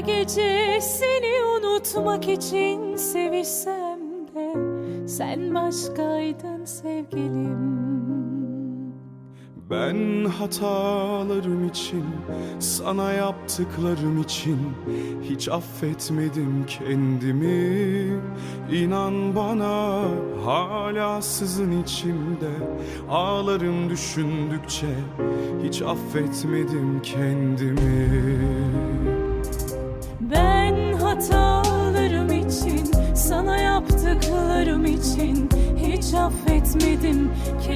Gece seni unutmak için sevişsem de sen başkaydın sevgilim. Ben hatalarım için, sana yaptıklarım için hiç affetmedim kendimi. İnan bana hala sızın içimde ağlarım düşündükçe hiç affetmedim kendimi. Ben hatalarım için, sana yaptıklarım için hiç affetmedim kendimi.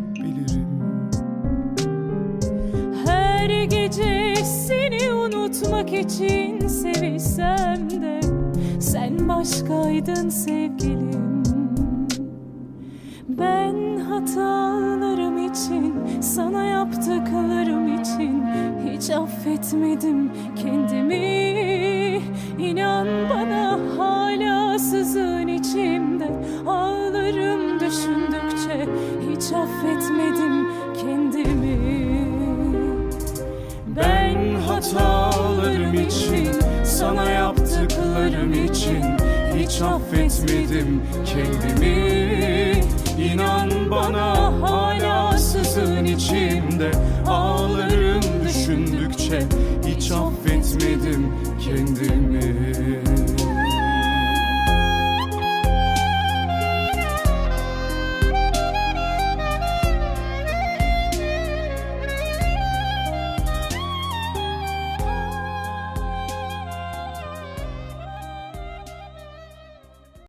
Her gece seni unutmak için sevişsem de sen başkaydın sevgilim. Ben hatalarım için, sana yaptıklarım için hiç affetmedim kendimi. İnan bana için, sana yaptıklarım için hiç affetmedim kendimi. İnan bana hala sızın içimde ağlarım düşündükçe hiç affetmedim kendimi.